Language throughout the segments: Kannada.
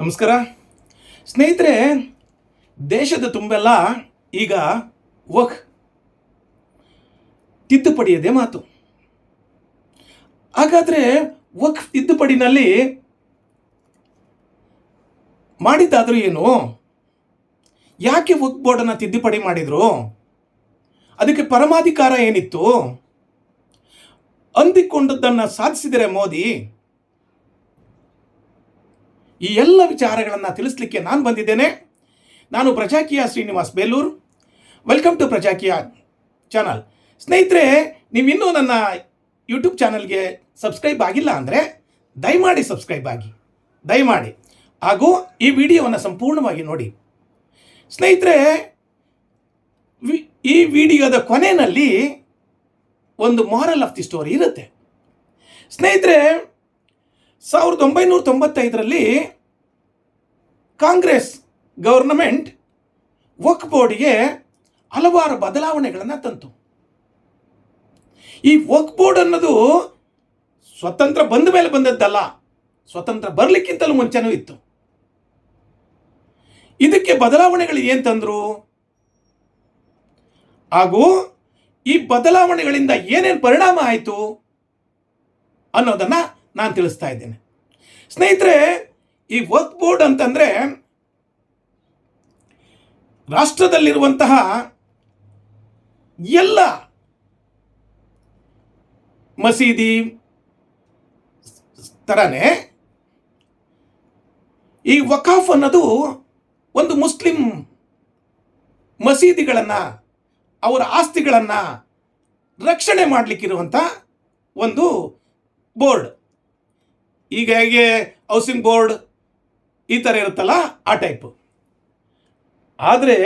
ನಮಸ್ಕಾರ. ಸ್ನೇಹಿತರೆ, ದೇಶದ ತುಂಬೆಲ್ಲ ಈಗ ವಕ್ ತಿದ್ದುಪಡಿಯದೇ ಮಾತು. ಹಾಗಾದರೆ ವಕ್ ತಿದ್ದುಪಡಿನಲ್ಲಿ ಮಾಡಿದ್ದಾದರೂ ಏನು? ಯಾಕೆ ವಕ್ ಬೋರ್ಡನ್ನು ತಿದ್ದುಪಡಿ ಮಾಡಿದರು? ಅದಕ್ಕೆ ಪರಮಾಧಿಕಾರ ಏನಿತ್ತು? ಅಂದಿಕೊಂಡದ್ದನ್ನು ಸಾಧಿಸಿದರೆ ಮೋದಿ? ಈ ಎಲ್ಲ ವಿಚಾರಗಳನ್ನು ತಿಳಿಸ್ಲಿಕ್ಕೆ ನಾನು ಬಂದಿದ್ದೇನೆ. ನಾನು Prajaakeeya Srinivas Belur. Welcome to Prajaakeeya channel ಸ್ನೇಹಿತರೆ, ನೀವಿನ್ನೂ ನನ್ನ ಯೂಟ್ಯೂಬ್ ಚಾನಲ್ಗೆ ಸಬ್ಸ್ಕ್ರೈಬ್ ಆಗಿಲ್ಲ ಅಂದರೆ ದಯಮಾಡಿ ಸಬ್ಸ್ಕ್ರೈಬ್ ಆಗಿ. ದಯಮಾಡಿ. ಹಾಗೂ ಈ ವಿಡಿಯೋವನ್ನು ಸಂಪೂರ್ಣವಾಗಿ ನೋಡಿ. ಸ್ನೇಹಿತರೆ ಈ ವಿಡಿಯೋದ ಕೊನೆಯಲ್ಲಿ ಒಂದು ಮಾರಲ್ ಆಫ್ ದಿ ಸ್ಟೋರಿ ಇರುತ್ತೆ. ಸ್ನೇಹಿತರೆ ಸಾವಿರದ ಒಂಬೈನೂರ ತೊಂಬತ್ತೈದರಲ್ಲಿ ಕಾಂಗ್ರೆಸ್ ಗೌರ್ನಮೆಂಟ್ ವಕ್ ಬೋರ್ಡಿಗೆ ಹಲವಾರು ಬದಲಾವಣೆಗಳನ್ನು ತಂತು. ಈ ವಕ್ ಬೋರ್ಡ್ ಅನ್ನೋದು ಸ್ವತಂತ್ರ ಬಂದ ಮೇಲೆ ಬಂದದ್ದಲ್ಲ, ಸ್ವತಂತ್ರ ಬರಲಿಕ್ಕಿಂತಲೂ ಮುಂಚೆನೂ ಇತ್ತು. ಇದಕ್ಕೆ ಬದಲಾವಣೆಗಳು ಏನು ತಂದರು? ಹಾಗೂ ಈ ಬದಲಾವಣೆಗಳಿಂದ ಏನೇನು ಪರಿಣಾಮ ಆಯಿತು ಅನ್ನೋದನ್ನು ನಾನು ತಿಳಿಸ್ತಾ ಇದ್ದೇನೆ. ಸ್ನೇಹಿತರೆ, ಈ ವರ್ಕ್ ಬೋರ್ಡ್ ಅಂತಂದರೆ ರಾಷ್ಟ್ರದಲ್ಲಿರುವಂತಹ ಎಲ್ಲ ಮಸೀದಿ ಥರನೇ ಈ ವಕಾಫ್ ಅನ್ನೋದು ಒಂದು ಮುಸ್ಲಿಂ ಮಸೀದಿಗಳನ್ನು, ಅವರ ಆಸ್ತಿಗಳನ್ನು ರಕ್ಷಣೆ ಮಾಡಲಿಕ್ಕಿರುವಂಥ ಒಂದು ಬೋರ್ಡ್ ಈಗ ಹೇಗೆ ಹೌಸಿಂಗ್ ಬೋರ್ಡ್ ಈ ಥರ ಇರುತ್ತಲ್ಲ, ಆ ಟೈಪು ಆದರೆ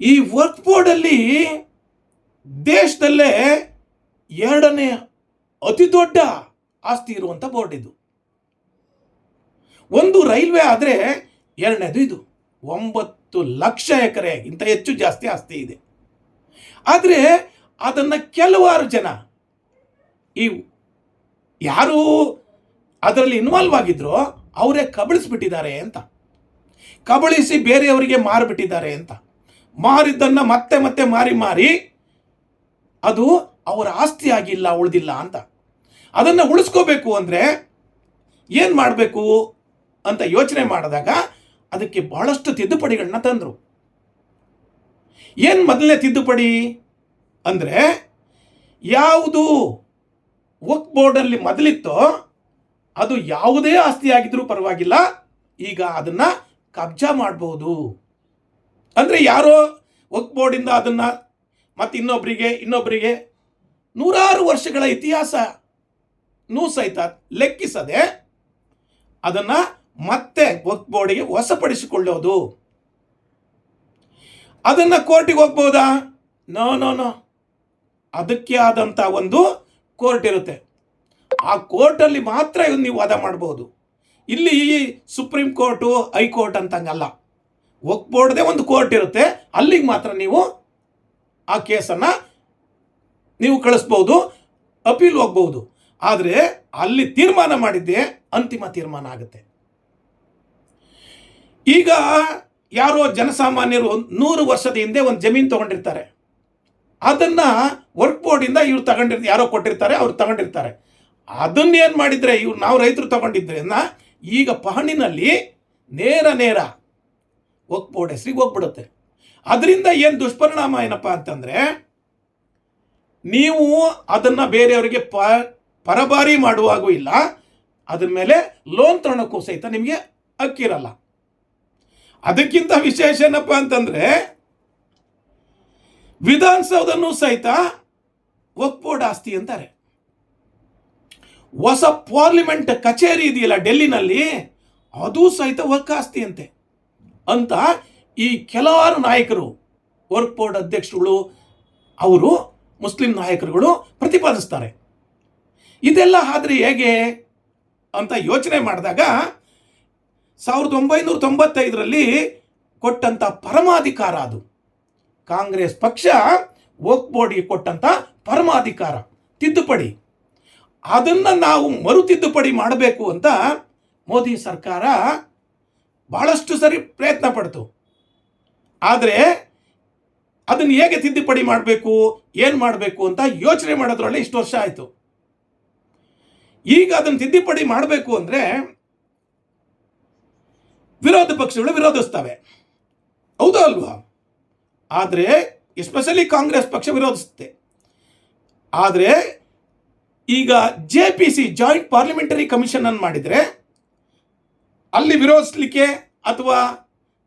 ಈ ವರ್ಕ್ ಬೋರ್ಡಲ್ಲಿ ದೇಶದಲ್ಲೇ ಎರಡನೇ ಅತಿ ದೊಡ್ಡ ಆಸ್ತಿ ಇರುವಂಥ ಬೋರ್ಡ್ ಇದು. ಒಂದು ರೈಲ್ವೆ ಆದರೆ ಎರಡನೇದು ಇದು. ಒಂಬತ್ತು ಲಕ್ಷ ಎಕರೆ ಇಂಥ ಹೆಚ್ಚು ಜಾಸ್ತಿ ಆಸ್ತಿ ಇದೆ. ಆದರೆ ಅದನ್ನು ಕೆಲವಾರು ಜನ ಈ ಯಾರು ಅದರಲ್ಲಿ ಇನ್ವಾಲ್ವ್ ಆಗಿದ್ರೋ ಅವರೇ ಕಬಳಿಸ್ಬಿಟ್ಟಿದ್ದಾರೆ ಅಂತ. ಕಬಳಿಸಿ ಬೇರೆಯವರಿಗೆ ಮಾರಿಬಿಟ್ಟಿದ್ದಾರೆ ಅಂತ. ಮಾರಿದ್ದನ್ನು ಮತ್ತೆ ಮತ್ತೆ ಮಾರಿ ಮಾರಿ ಅದು ಅವರ ಆಸ್ತಿ ಆಗಿಲ್ಲ, ಉಳಿದಿಲ್ಲ ಅಂತ. ಅದನ್ನು ಉಳಿಸ್ಕೋಬೇಕು ಅಂದರೆ ಏನು ಮಾಡಬೇಕು ಅಂತ ಯೋಚನೆ ಮಾಡಿದಾಗ ಅದಕ್ಕೆ ಬಹಳಷ್ಟು ತಿದ್ದುಪಡಿಗಳನ್ನ ತಂದರು. ಏನು ಮೊದಲನೇ ತಿದ್ದುಪಡಿ ಅಂದರೆ ಯಾವುದು ವಕ್ ಬೋರ್ಡಲ್ಲಿ ಮೊದಲಿತ್ತು, ಅದು ಯಾವುದೇ ಆಸ್ತಿ ಪರವಾಗಿಲ್ಲ. ಈಗ ಅದನ್ನು ಕಬ್ಜಾ ಮಾಡ್ಬೋದು. ಅಂದರೆ ಯಾರೋ ವಕ್ ಬೋರ್ಡಿಂದ ಅದನ್ನು ಮತ್ತು ಇನ್ನೊಬ್ಬರಿಗೆ ಇನ್ನೊಬ್ಬರಿಗೆ ನೂರಾರು ವರ್ಷಗಳ ಇತಿಹಾಸ ನೂ ಸಹಿತ ಲೆಕ್ಕಿಸದೆ ಅದನ್ನು ಮತ್ತೆ ವಕ್ ಬೋರ್ಡಿಗೆ ವಶಪಡಿಸಿಕೊಳ್ಳೋದು. ಅದನ್ನು ಕೋರ್ಟಿಗೆ ಹೋಗ್ಬೋದಾ? ನೋ ನೋ ನೋ ಅದಕ್ಕೆ ಆದಂಥ ಒಂದು ಕೋರ್ಟ್ ಇರುತ್ತೆ. ಆ ಕೋರ್ಟಲ್ಲಿ ಮಾತ್ರ ಇವನು ನೀವು ವಾದ ಮಾಡ್ಬೋದು. ಇಲ್ಲಿ ಸುಪ್ರೀಂ ಕೋರ್ಟು ಹೈಕೋರ್ಟ್ ಅಂತಂಗಲ್ಲ. ವಕ್ ಬೋರ್ಡ್ದೇ ಒಂದು ಕೋರ್ಟ್ ಇರುತ್ತೆ. ಅಲ್ಲಿಗೆ ಮಾತ್ರ ನೀವು ಆ ಕೇಸನ್ನು ನೀವು ಕಳಿಸ್ಬೋದು, ಅಪೀಲ್ ಹೋಗ್ಬೋದು. ಆದರೆ ಅಲ್ಲಿ ತೀರ್ಮಾನ ಮಾಡಿದ್ದೆ ಅಂತಿಮ ತೀರ್ಮಾನ ಆಗುತ್ತೆ. ಈಗ ಯಾರೋ ಜನಸಾಮಾನ್ಯರು ನೂರು ವರ್ಷದ ಹಿಂದೆ ಒಂದು ಜಮೀನು ತಗೊಂಡಿರ್ತಾರೆ. ಅದನ್ನು ವರ್ಕ್ ಬೋರ್ಡಿಂದ ಇವ್ರು ತಗೊಂಡಿರ್ ಯಾರೋ ಕೊಟ್ಟಿರ್ತಾರೆ, ಅವ್ರು ತಗೊಂಡಿರ್ತಾರೆ. ಅದನ್ನೇನು ಮಾಡಿದರೆ, ಇವ್ರು ನಾವು ರೈತರು ತಗೊಂಡಿದ್ದರಿಂದ ಈಗ ಪಹಣಿನಲ್ಲಿ ನೇರ ನೇರ ವರ್ಕ್ ಬೋರ್ಡ್ ಹೆಸರಿಗೆ ಹೋಗ್ಬಿಡುತ್ತೆ. ಅದರಿಂದ ಏನು ದುಷ್ಪರಿಣಾಮ ಏನಪ್ಪ ಅಂತಂದರೆ, ನೀವು ಅದನ್ನು ಬೇರೆಯವರಿಗೆ ಪ, ಪರಬಾರಿ ಮಾಡುವಾಗೂ ಇಲ್ಲ, ಅದ್ರ ಮೇಲೆ ಲೋನ್ ತಗೊಳಕ್ಕೂ ಸಹಿತ ನಿಮಗೆ ಅಕ್ಕಿರಲ್ಲ ಅದಕ್ಕಿಂತ ವಿಶೇಷ ಏನಪ್ಪ ಅಂತಂದರೆ, ವಿಧಾನಸೌಧನೂ ಸಹಿತ ವಕ್ ಆಸ್ತಿ ಅಂತಾರೆ. ಹೊಸ ಪಾರ್ಲಿಮೆಂಟ್ ಕಚೇರಿ ಇದೆಯಲ್ಲ ಡೆಲ್ಲಿನಲ್ಲಿ, ಅದು ಸಹಿತ ವರ್ಕ್ ಆಸ್ತಿ ಅಂತೆ. ಅಂತ ಈ ಕೆಲವಾರು ನಾಯಕರು, ವರ್ಕ್ ಬೋರ್ಡ್ ಅಧ್ಯಕ್ಷರುಗಳು, ಅವರು ಮುಸ್ಲಿಂ ನಾಯಕರುಗಳು ಪ್ರತಿಪಾದಿಸ್ತಾರೆ. ಇದೆಲ್ಲ ಆದರೆ ಹೇಗೆ ಅಂತ ಯೋಚನೆ ಮಾಡಿದಾಗ, ಸಾವಿರದ ಒಂಬೈನೂರ ತೊಂಬತ್ತೈದರಲ್ಲಿ ಕೊಟ್ಟಂಥ ಪರಮಾಧಿಕಾರ ಅದು. ಕಾಂಗ್ರೆಸ್ ಪಕ್ಷ ವರ್ಕ್ ಬೋರ್ಡ್ಗೆ ಕೊಟ್ಟಂಥ ಪರಮಾಧಿಕಾರ, ತಿದ್ದುಪಡಿ. ಅದನ್ನು ನಾವು ಮರು ತಿದ್ದುಪಡಿ ಮಾಡಬೇಕು ಅಂತ ಮೋದಿ ಸರ್ಕಾರ ಬಹಳಷ್ಟು ಸರಿ ಪ್ರಯತ್ನ ಪಡ್ತು. ಆದರೆ ಅದನ್ನು ಹೇಗೆ ತಿದ್ದುಪಡಿ ಮಾಡಬೇಕು, ಏನು ಮಾಡಬೇಕು ಅಂತ ಯೋಚನೆ ಮಾಡೋದ್ರೊಳಗೆ ಇಷ್ಟು ವರ್ಷ ಆಯಿತು. ಈಗ ಅದನ್ನು ತಿದ್ದುಪಡಿ ಮಾಡಬೇಕು ಅಂದರೆ ವಿರೋಧ ಪಕ್ಷಗಳು ವಿರೋಧಿಸ್ತವೆ. ಹೌದಾ ಅಲ್ವಾ? ಆದರೆ ಎಸ್ಪೆಷಲಿ ಕಾಂಗ್ರೆಸ್ ಪಕ್ಷ ವಿರೋಧಿಸುತ್ತೆ. ಆದರೆ ಈಗ J P C joint parliamentary commission ಅನ್ನು ಮಾಡಿದರೆ, ಅಲ್ಲಿ ವಿರೋಧಿಸ್ಲಿಕ್ಕೆ ಅಥವಾ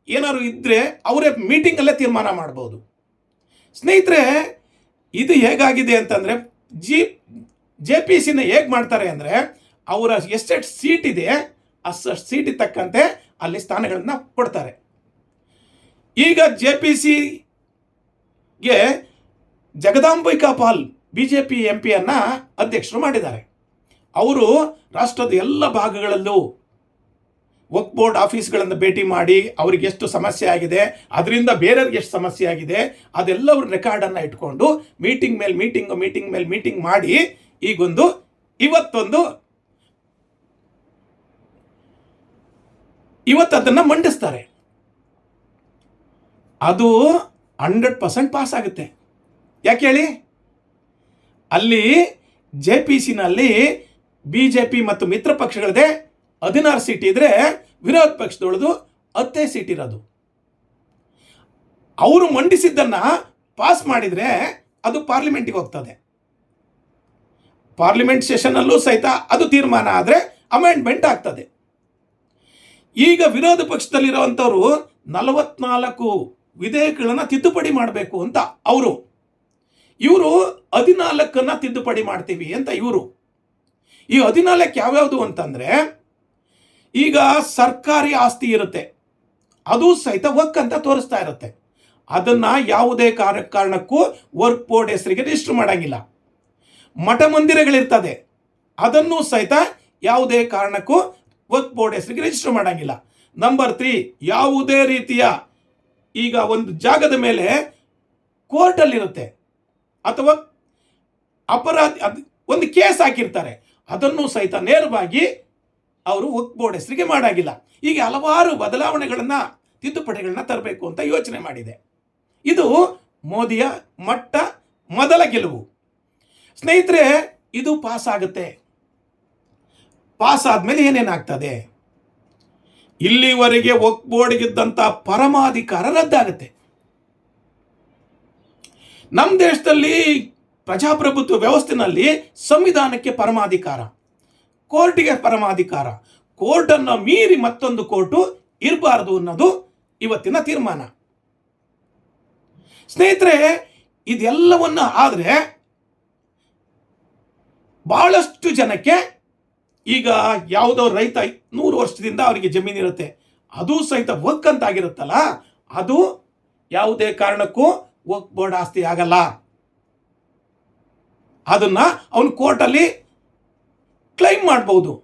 ಏನಾದ್ರು ಇದ್ದರೆ ಅವರೇ ಮೀಟಿಂಗಲ್ಲೇ ತೀರ್ಮಾನ ಮಾಡ್ಬೋದು. ಸ್ನೇಹಿತರೆ, ಇದು ಹೇಗಾಗಿದೆ ಅಂತಂದರೆ ಜಿ ಜೆ ಪಿ ಸಿನ ಹೇಗೆ ಮಾಡ್ತಾರೆ ಅಂದರೆ, ಅವರ ಎಷ್ಟೆಷ್ಟು ಸೀಟ್ ಇದೆ, ಆ ಸೀಟಿಗೆ ತಕ್ಕಂತೆ ಅಲ್ಲಿ ಸ್ಥಾನಗಳನ್ನು ಕೊಡ್ತಾರೆ. ಈಗ ಜೆ ಪಿ ಸಿಗೆ Jagdambika Pal B J P M ಪಿಯನ್ನು ಅಧ್ಯಕ್ಷರು ಮಾಡಿದ್ದಾರೆ. ಅವರು ರಾಷ್ಟ್ರದ ಎಲ್ಲ ಭಾಗಗಳಲ್ಲೂ ವಕ್ ಬೋರ್ಡ್ ಆಫೀಸ್ಗಳನ್ನು ಭೇಟಿ ಮಾಡಿ ಅವ್ರಿಗೆ ಎಷ್ಟು ಸಮಸ್ಯೆ ಆಗಿದೆ, ಅದರಿಂದ ಬೇರೆಯವ್ರಿಗೆ ಎಷ್ಟು ಸಮಸ್ಯೆ ಆಗಿದೆ, ಅದೆಲ್ಲವ್ರ ರೆಕಾರ್ಡನ್ನು ಇಟ್ಕೊಂಡು ಮೀಟಿಂಗ್ ಮೇಲೆ ಮೀಟಿಂಗ್ ಮೀಟಿಂಗ್ ಮೇಲೆ ಮೀಟಿಂಗ್ ಮಾಡಿ ಈಗೊಂದು ಇವತ್ತೊಂದು ಇವತ್ತು ಅದನ್ನು ಮಂಡಿಸ್ತಾರೆ. ಅದು ಹಂಡ್ರೆಡ್ ಪರ್ಸೆಂಟ್ ಪಾಸ್ ಆಗುತ್ತೆ. ಯಾಕೆ ಹೇಳಿ? ಅಲ್ಲಿ ಜೆ ಪಿ ಸಿನಲ್ಲಿ ಬಿ ಜೆ ಪಿ ಮತ್ತು ಮಿತ್ರ ಪಕ್ಷಗಳದೇ ಹದಿನಾರು ಸೀಟ್ ಇದ್ದರೆ ವಿರೋಧ ಪಕ್ಷದೊಳದು ಹತ್ತೇ ಸೀಟ್ ಇರೋದು. ಅವರು ಮಂಡಿಸಿದ್ದನ್ನು ಪಾಸ್ ಮಾಡಿದರೆ ಅದು ಪಾರ್ಲಿಮೆಂಟಿಗೆ ಹೋಗ್ತದೆ. ಪಾರ್ಲಿಮೆಂಟ್ ಸೆಷನ್ನಲ್ಲೂ ಸಹಿತ ಅದು ತೀರ್ಮಾನ ಆದರೆ ಅಮೆಂಡ್ಮೆಂಟ್ ಆಗ್ತದೆ. ಈಗ ವಿರೋಧ ಪಕ್ಷದಲ್ಲಿರುವಂಥವ್ರು ನಲವತ್ನಾಲ್ಕು ವಿಧೇಯಕಗಳನ್ನು ತಿದ್ದುಪಡಿ ಮಾಡಬೇಕು ಅಂತ ಅವರು. ಇವರು ಹದಿನಾಲ್ಕನ್ನ ತಿದ್ದುಪಡಿ ಮಾಡ್ತೀವಿ ಅಂತ ಇವರು. ಈ ಹದಿನಾಲ್ಕು ಯಾವ್ಯಾವುದು ಅಂತಂದರೆ, ಈಗ ಸರ್ಕಾರಿ ಆಸ್ತಿ ಇರುತ್ತೆ. ಅದು ಸಹಿತ ವಕ್ ಅಂತ ತೋರಿಸ್ತಾ ಇರುತ್ತೆ. ಅದನ್ನು ಯಾವುದೇ ಕಾರ ಕಾರಣಕ್ಕೂ ವರ್ಕ್ ಬೋರ್ಡ್ ಹೆಸರಿಗೆ ರಿಜಿಸ್ಟರ್ ಮಾಡೋಂಗಿಲ್ಲ. ಮಠ ಮಂದಿರಗಳಿರ್ತದೆ. ಅದನ್ನು ಸಹಿತ ಯಾವುದೇ ಕಾರಣಕ್ಕೂ ವರ್ಕ್ ಬೋರ್ಡ್ ಹೆಸರಿಗೆ ರಿಜಿಸ್ಟರ್ ಮಾಡೋಂಗಿಲ್ಲ. ನಂಬರ್ ತ್ರೀ ಯಾವುದೇ ರೀತಿಯ ಈಗ ಒಂದು ಜಾಗದ ಮೇಲೆ ಕೋರ್ಟಲ್ಲಿರುತ್ತೆ ಅಥವಾ ಅಪರಾಧ, ಅದು ಒಂದು ಕೇಸ್ ಹಾಕಿರ್ತಾರೆ. ಅದನ್ನು ಸಹಿತ ನೇರವಾಗಿ ಅವರು ಒಕ್ಬೋರ್ಡ್ ಹೆಸರಿಗೆ ಮಾಡಾಗಿಲ್ಲ. ಹೀಗೆ ಹಲವಾರು ಬದಲಾವಣೆಗಳನ್ನು, ತಿದ್ದುಪಡಿಗಳನ್ನ ತರಬೇಕು ಅಂತ ಯೋಚನೆ ಮಾಡಿದೆ. ಇದು ಮೋದಿಯ ಮಟ್ಟ ಮೊದಲ ಗೆಲುವು. ಸ್ನೇಹಿತರೆ, ಇದು ಪಾಸ್ ಆಗುತ್ತೆ. ಪಾಸ್ ಆದಮೇಲೆ ಏನೇನಾಗ್ತದೆ? ಇಲ್ಲಿವರೆಗೆ ವಕ್ ಬೋರ್ಡ್ಗಿದ್ದಂಥ ಪರಮಾಧಿಕಾರ ರದ್ದಾಗುತ್ತೆ. ನಮ್ಮ ದೇಶದಲ್ಲಿ ಪ್ರಜಾಪ್ರಭುತ್ವ ವ್ಯವಸ್ಥೆನಲ್ಲಿ ಸಂವಿಧಾನಕ್ಕೆ ಪರಮಾಧಿಕಾರ, ಕೋರ್ಟಿಗೆ ಪರಮಾಧಿಕಾರ, ಕೋರ್ಟನ್ನು ಮೀರಿ ಮತ್ತೊಂದು ಕೋರ್ಟು ಇರಬಾರದು ಅನ್ನೋದು ಇವತ್ತಿನ ತೀರ್ಮಾನ. ಸ್ನೇಹಿತರೆ, ಇದೆಲ್ಲವನ್ನು ಆದರೆ ಬಹಳಷ್ಟು ಜನಕ್ಕೆ ಈಗ ಯಾವುದೋ ರೈತ ನೂರು ವರ್ಷದಿಂದ ಅವರಿಗೆ ಜಮೀನಿರುತ್ತೆ ಅದು ಸಹಿತ ಆಗಿರುತ್ತಲ್ಲ, ಅದು ಯಾವುದೇ ಕಾರಣಕ್ಕೂ ವಕ್ ಬೋರ್ಡ್ ಆಸ್ತಿ ಆಗಲ್ಲ. ಅದನ್ನು ಅವನು ಕೋರ್ಟಲ್ಲಿ ಕ್ಲೈಮ್ ಮಾಡ್ಬೋದು.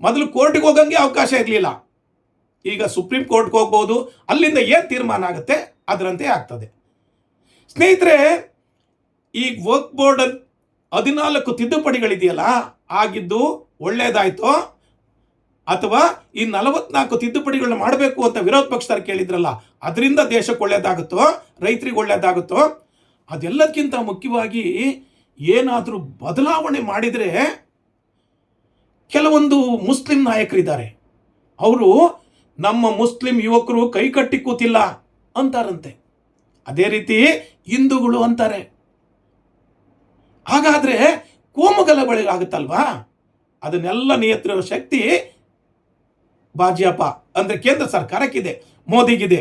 ಮೊದಲು ಕೋರ್ಟಿಗೆ ಹೋಗಂಗೆ ಅವಕಾಶ ಇರಲಿಲ್ಲ. ಈಗ ಸುಪ್ರೀಂ ಕೋರ್ಟ್ಗೆ ಹೋಗ್ಬೋದು. ಅಲ್ಲಿಂದ ಏನು ತೀರ್ಮಾನ ಆಗುತ್ತೆ? ಅದರಂತೆ ಆಗ್ತದೆ. ಸ್ನೇಹಿತರೆ, ಈ ವರ್ಕ್ ಬೋರ್ಡ್ ಹದಿನಾಲ್ಕು ತಿದ್ದುಪಡಿಗಳಿದೆಯಲ್ಲ? ಆಗಿದ್ದು ಒಳ್ಳೇದಾಯ್ತೋ? ಅಥವಾ ಈ ನಲವತ್ನಾಲ್ಕು ತಿದ್ದುಪಡಿಗಳನ್ನ ಮಾಡಬೇಕು ಅಂತ ವಿರೋಧ ಪಕ್ಷದವ್ರು ಕೇಳಿದ್ರಲ್ಲ, ಅದರಿಂದ ದೇಶಕ್ಕೆ ಒಳ್ಳೇದಾಗುತ್ತೋ, ರೈತರಿಗೆ ಒಳ್ಳೇದಾಗುತ್ತೋ, ಅದೆಲ್ಲದಕ್ಕಿಂತ ಮುಖ್ಯವಾಗಿ ಏನಾದರೂ ಬದಲಾವಣೆ ಮಾಡಿದರೆ ಕೆಲವೊಂದು ಮುಸ್ಲಿಂ ನಾಯಕರಿದ್ದಾರೆ. ಅವರು ನಮ್ಮ ಮುಸ್ಲಿಂ ಯುವಕರು ಕೈ ಕಟ್ಟಿ ಕೂತಿಲ್ಲ ಅಂತಾರಂತೆ. ಅದೇ ರೀತಿ ಹಿಂದೂಗಳು ಅಂತಾರೆ. ಹಾಗಾದ್ರೆ ಕೋಮುಗಲಬಳಿಗಾಗುತ್ತಲ್ವಾ ಅದನ್ನೆಲ್ಲ ನಿಯಂತ್ರಿಸುವ ಶಕ್ತಿ ಭಾಜಪ ಅಂದ್ರೆ ಕೇಂದ್ರ ಸರ್ಕಾರಕ್ಕಿದೆ, ಮೋದಿಗಿದೆ.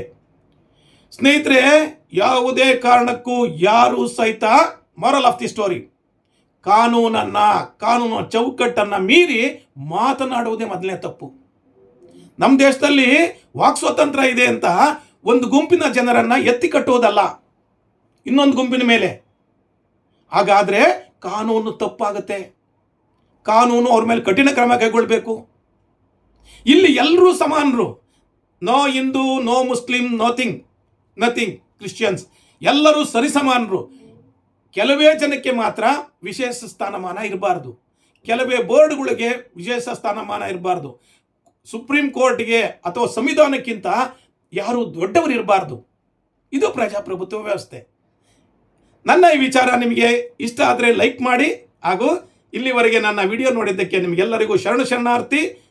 ಸ್ನೇಹಿತರೆ, ಯಾವುದೇ ಕಾರಣಕ್ಕೂ ಯಾರು ಸಹಿತ ಮಾರಲ್ ಆಫ್ ದಿ ಸ್ಟೋರಿ ಕಾನೂನನ್ನ, ಕಾನೂನು ಚೌಕಟ್ಟನ್ನ ಮೀರಿ ಮಾತನಾಡುವುದೇ ಮೊದಲನೇ ತಪ್ಪು. ನಮ್ಮ ದೇಶದಲ್ಲಿ ವಾಕ್ ಸ್ವಾತಂತ್ರ್ಯ ಇದೆ ಅಂತ ಒಂದು ಗುಂಪಿನ ಜನರನ್ನ ಎತ್ತಿ ಕಟ್ಟುವುದಲ್ಲ, ಇನ್ನೊಂದು ಗುಂಪಿನ ಮೇಲೆ. ಹಾಗಾದ್ರೆ ಕಾನೂನು ತಪ್ಪಾಗುತ್ತೆ. ಕಾನೂನು ಅವ್ರ ಮೇಲೆ ಕಠಿಣ ಕ್ರಮ ಕೈಗೊಳ್ಬೇಕು. ಇಲ್ಲಿ ಎಲ್ಲರೂ ಸಮಾನರು. No Hindu, no Muslim nothing nothing Christians ಎಲ್ಲರೂ ಸರಿಸಮಾನರು ಕೆಲವೇ ಜನಕ್ಕೆ ಮಾತ್ರ ವಿಶೇಷ ಸ್ಥಾನಮಾನ ಇರಬಾರ್ದು. ಕೆಲವೇ ಬೋರ್ಡ್ಗಳಿಗೆ ವಿಶೇಷ ಸ್ಥಾನಮಾನ ಇರಬಾರ್ದು. ಸುಪ್ರೀಂ ಕೋರ್ಟ್ಗೆ ಅಥವಾ ಸಂವಿಧಾನಕ್ಕಿಂತ ಯಾರು ದೊಡ್ಡವರು ಇರಬಾರ್ದು. ಇದು ಪ್ರಜಾಪ್ರಭುತ್ವ ವ್ಯವಸ್ಥೆ. ನನ್ನ ಈ ವಿಚಾರ ನಿಮಗೆ ಇಷ್ಟ ಆದರೆ ಲೈಕ್ ಮಾಡಿ ಹಾಗೂ ಇಲ್ಲಿವರೆಗೆ ನನ್ನ ವಿಡಿಯೋ ನೋಡಿದ್ದಕ್ಕೆ ನಿಮಗೆಲ್ಲರಿಗೂ ಶರಣ ಶರಣಾರ್ಥಿ.